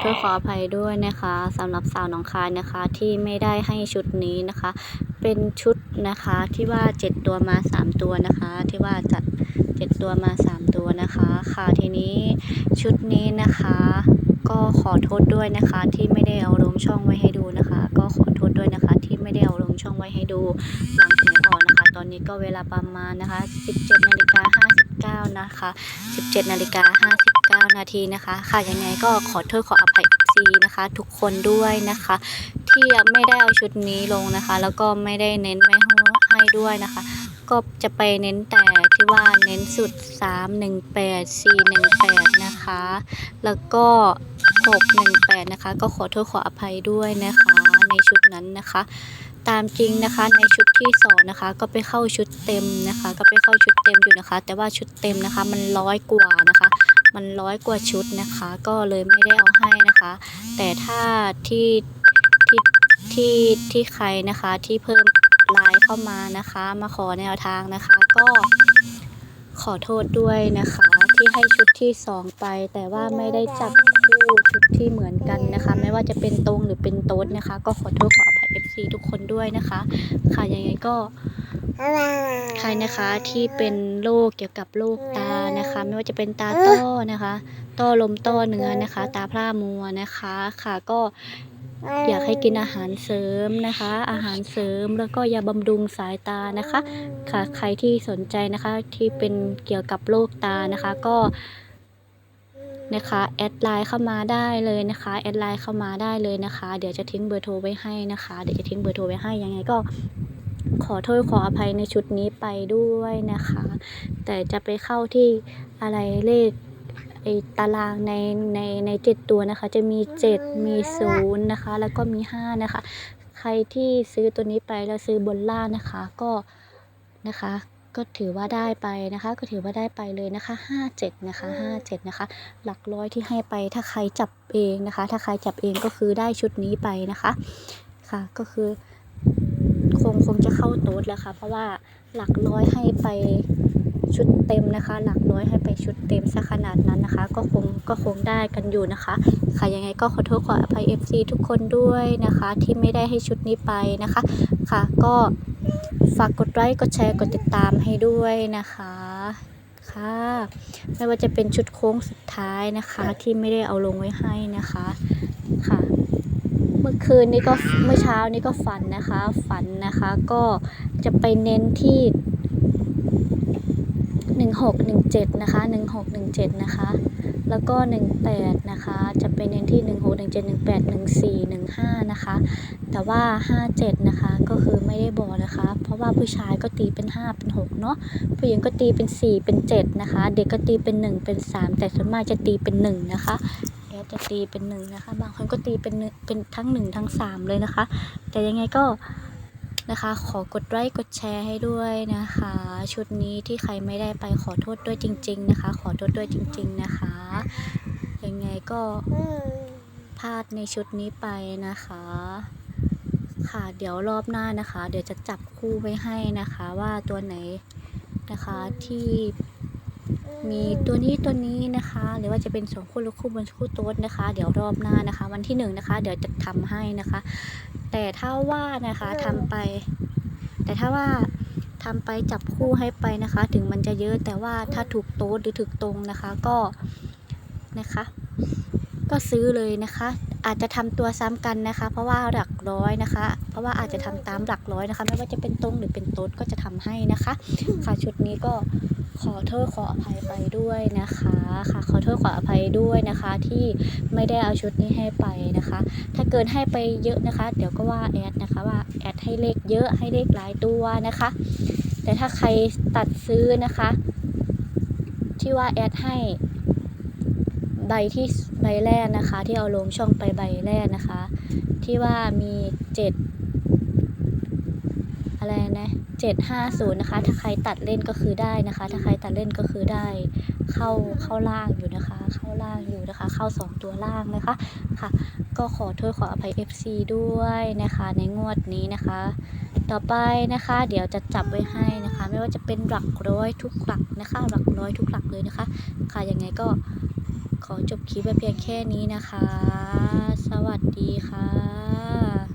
โทษขออภัยด้วยนะคะสำหรับสาวหนองคายนะคะที่ไม่ได้ให้ชุดนี้นะคะ เป็นชุดนะคะที่ว่า 7 ตัวมา 3 ตัวนะคะ ที่ว่าจัด 7 ตัวมา 3 ตัวนะคะค่ะทีนี้ชุดนี้นะคะ ก็ขอโทษด้วยนะคะที่ไม่ได้เอาลงช่องไว้ให้ดูนะคะ ก็ขอโทษด้วยนะคะที่ไม่ได้เอาลงช่องไว้ให้ดูหลังหวยออกน อนนี้ก็เวลาประมาณนะคะ 17นาฬิกา59นะคะ 17นาฬิกา59นาทีนะคะ ค่ะยังไงก็ขอโทษขออภัย FC นะคะ ทุกคนด้วยนะคะ ที่ไม่ได้เอาชุดนี้ลงนะคะ แล้วก็ไม่ได้เน้นไว้ให้ด้วยนะคะ ก็จะไปเน้นแต่ที่ว่าเน้นสุด 318 418 นะคะ แล้วก็618 นะคะ ก็ขอโทษขออภัยด้วยนะคะ ในชุดนั้นนะคะ ตามจริงนะคะในชุดที่สองนะคะก็ไปเข้าชุดเต็มนะคะ ก็ไปเข้าชุดเต็มอยู่นะคะ แต่ว่าชุดเต็มนะคะ มันร้อยกว่านะคะ มันร้อยกว่าชุดนะคะ ก็เลยไม่ได้เอาให้นะคะ แต่ถ้าที่ที่ที่ที่ใครนะคะที่เพิ่มไลน์เข้ามานะคะ มาขอแนวทางนะคะ ก็ขอโทษด้วยนะคะ ที่ให้ชุดที่สองไป แต่ว่าไม่ได้จับคู่ชุดที่เหมือนกันนะคะ ไม่ว่าจะเป็นตรงหรือเป็นโต๊ดนะคะ ก็ขอโทษขอ อภัย FC ทุกคนด้วยนะคะ ค่ะยังไงก็ใครนะคะที่เป็นโรคเกี่ยวกับโรคตานะคะ ไม่ว่าจะเป็นตาต้อนะคะต้อลมต้อเนื้อนะคะ ตาพร่ามัวนะคะ ค่ะก็อยากให้กินอาหารเสริมนะคะ อาหารเสริมแล้วก็ยาบำรุงสายตานะคะ ค่ะใครที่สนใจนะคะที่เป็นเกี่ยวกับโรคตานะคะ ก็ นะคะแอดไลน์เข้ามาได้เลยนะคะแอดไลน์เข้ามาได้เลยนะคะ เดี๋ยวจะทิ้งเบอร์โทรไว้ให้นะคะ เดี๋ยวจะทิ้งเบอร์โทรไว้ให้ยังไงก็ขอโทษขออภัยในชุดนี้ไปด้วยนะคะ แต่จะไปเข้าที่อะไรเลขไอตารางในในในเจ็ดตัวนะคะ จะมีเจ็ดมีศูนย์นะคะ แล้วก็มีห้านะคะ ใครที่ซื้อตัวนี้ไปแล้วซื้อบนล่างนะคะก็นะคะ ก็ถือว่าได้ไปนะคะ ก็ถือว่าได้ไปเลยนะคะห้าเจ็ดนะคะห้าเจ็ดนะคะ หลักร้อยที่ให้ไปถ้าใครจับเองนะคะ ถ้าใครจับเองก็คือได้ชุดนี้ไปนะคะค่ะก็คือคงคงจะเข้าโต๊ดแล้วค่ะ เพราะว่าหลักร้อยให้ไปชุดเต็มนะคะ หลักร้อยให้ไปชุดเต็มซะขนาดนั้นนะคะ ก็คงก็คงได้กันอยู่นะคะ ค่ะยังไงก็ขอโทษขออภัย FC ทุกคนด้วยนะคะ ที่ไม่ได้ให้ชุดนี้ไปนะคะ ค่ะก็ ฝากกดไลค์ กดแชร์ กดติดตามให้ด้วยนะคะ ค่ะ ไม่ว่าจะเป็นชุดโค้งสุดท้ายนะคะ ที่ไม่ได้เอาลงไว้ให้นะคะ ค่ะ เมื่อคืนนี้ก็ เมื่อเช้านี้ก็ฝันนะคะ ฝันนะคะ ก็จะไปเน้นที่ หนึ่งหกหนึ่งเจ็ดนะคะหนึ่งหกหนึ่งเจ็ดนะคะ แล้วก็หนึ่งแปดนะคะ จะไปเน้นที่หนึ่งหกหนึ่งเจ็ดหนึ่งแปดหนึ่งสี่หนึ่งห้านะคะ แต่ว่าห้าเจ็ดนะคะ ก็คือไม่ได้บอกนะคะ เพราะว่าผู้ชายก็ตีเป็นห้าเป็นหกเนาะ ผู้หญิงก็ตีเป็นสี่เป็นเจ็ดนะคะ เด็กก็ตีเป็นหนึ่งเป็นสามแต่ส่วนมากจะตีเป็นหนึ่งนะคะแอดจะตีเป็นหนึ่งนะคะ บางคนก็ตีเป็นหนึ่งเป็นทั้งหนึ่งทั้งสามเลยนะคะ แต่ยังไงก็ นะคะ ขอกดไลค์กดแชร์ให้ด้วยนะคะ ชุดนี้ที่ใครไม่ได้ไปขอโทษด้วยจริง ๆ นะคะ ขอโทษด้วยจริง ๆ นะคะ ยังไงก็พลาดในชุดนี้ไปนะคะค่ะเดี๋ยวรอบหน้านะคะ เดี๋ยวจะจับคู่ไว้ให้นะคะว่าตัวไหนนะคะที่มีตัวนี้ตัวนี้นะคะ หรือว่าจะเป็นสองคู่หรือคู่บนคู่โต๊ดนะคะ เดี๋ยวรอบหน้านะคะ วันที่หนึ่งนะคะ เดี๋ยวจะทำให้นะคะ แต่ถ้าว่านะคะทำไป แต่ถ้าว่าทำไปจับคู่ให้ไปนะคะ ถึงมันจะเยอะแต่ว่าถ้าถูกโต๊ดหรือถูกตรงนะคะก็นะคะ ก็ซื้อเลยนะคะ อาจจะทำตัวซ้ำกันนะคะ เพราะว่าหลักร้อยนะคะ เพราะว่าอาจจะทำตามหลักร้อยนะคะ ไม่ว่าจะเป็นตรงหรือเป็นโต๊ดก็จะทำให้นะคะ ค่ะชุดนี้ก็ขอโทษขออภัยไปด้วยนะคะค่ะ ขอโทษขออภัยด้วยนะคะ ที่ไม่ได้เอาชุดนี้ให้ไปนะคะ ถ้าเกินให้ไปเยอะนะคะ เดี๋ยวก็ว่าแอดนะคะว่าแอดให้เลขเยอะให้เลขหลายตัวนะคะ แต่ถ้าใครตัดซื้อนะคะ ที่ว่าแอดให้ ใบที่ใบแรกนะคะ ที่เอาลงช่องไปใบแรกนะคะ ที่ว่ามีเจ็ดอะไรนะเจ็ดห้าศูนย์นะคะ ถ้าใครตัดเล่นก็คือได้นะคะ ถ้าใครตัดเล่นก็คือได้เข้าเข้าล่างอยู่นะคะ เข้าล่างอยู่นะคะ เข้าสองตัวล่างนะคะค่ะ ก็ขอโทษขออภัย FC ด้วยนะคะ ในงวดนี้นะคะ ต่อไปนะคะ เดี๋ยวจะจับไว้ให้นะคะ ไม่ว่าจะเป็นหลักร้อยทุกหลักนะคะ หลักร้อยทุกหลักเลยนะคะ ค่ะยังไงก็ ขอจบคลิปไปเพียงแค่นี้นะคะ สวัสดีค่ะ